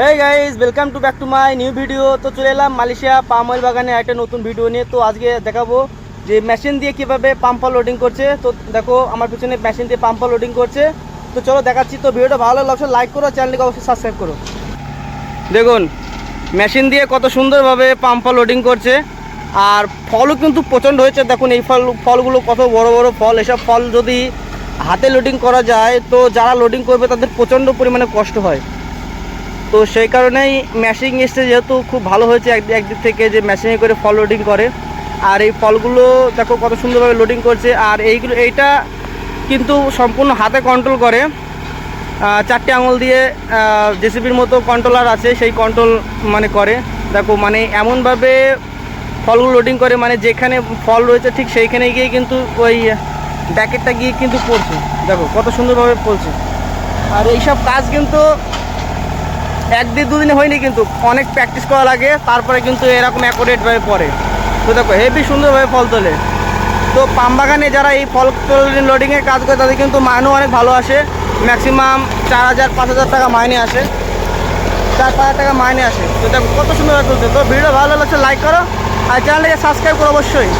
Hey guys welcome to back to my new video তো চলে এলাম মালয়েশিয়া পাম অয়েল বাগানে একটা নতুন ভিডিও নিয়ে। তো আজকে দেখাবো যে মেশিন দিয়ে কীভাবে পাম্পা লোডিং করছে। তো দেখো, আমার পিছনে মেশিন দিয়ে পাম্পা লোডিং করছে। তো চলো দেখাচ্ছি। তো ভিডিওটা ভালো লাগছে লাইক করো চ্যানেলটিকে অবশ্যই সাবস্ক্রাইব করো। দেখুন মেশিন দিয়ে কত সুন্দরভাবে পাম্পা লোডিং করছে। আর ফলও কিন্তু প্রচণ্ড হয়েছে। দেখুন, এই ফল, ফলগুলো কত বড় বড় ফল। এসব ফল যদি হাতে লোডিং করা যায়, তো যারা লোডিং করবে তাদের প্রচণ্ড পরিমাণে কষ্ট হয়। তো সেই কারণেই ম্যাশিং এসছে যেহেতু খুব ভালো হয়েছে একদিক একদিক থেকে যে ম্যাশিংয়ে করে ফল লোডিং করে। আর এই ফলগুলো দেখো কত সুন্দরভাবে লোডিং করছে। আর এইগুলো এইটা কিন্তু সম্পূর্ণ হাতে কন্ট্রোল করে। চারটে আঙুল দিয়ে জেসিবির মতো কন্ট্রোলার আছে, সেই কন্ট্রোল মানে করে। দেখো মানে এমনভাবে ফলগুলো লোডিং করে মানে যেখানে ফল রয়েছে ঠিক সেইখানে গিয়ে কিন্তু ওই ব্যাকেটটা গিয়ে কিন্তু পড়ছে। দেখো, কত সুন্দরভাবে পড়ছে। আর এইসব কাজ কিন্তু একদিন দুদিনে হয়নি কিন্তু অনেক প্র্যাকটিস করা লাগে, তারপরে কিন্তু এরকম অ্যাকোরেটভাবে পড়ে তো দেখো হেভি সুন্দরভাবে ফল তোলে। তো পাম বাগানে যারা এই ফল লোডিংয়ের কাজ করে, তাদের কিন্তু মাইনেও অনেক ভালো আসে। ম্যাক্সিমাম চার হাজার, পাঁচ হাজার টাকা মাইনে আসে। চার, পাঁচ টাকা মাইনে আসে। তো দেখো, কত সুন্দরভাবে তুলছে। তো ভিডিও ভালো লাগছে লাইক করো, আর চ্যানেলটাকে সাবস্ক্রাইব করো অবশ্যই।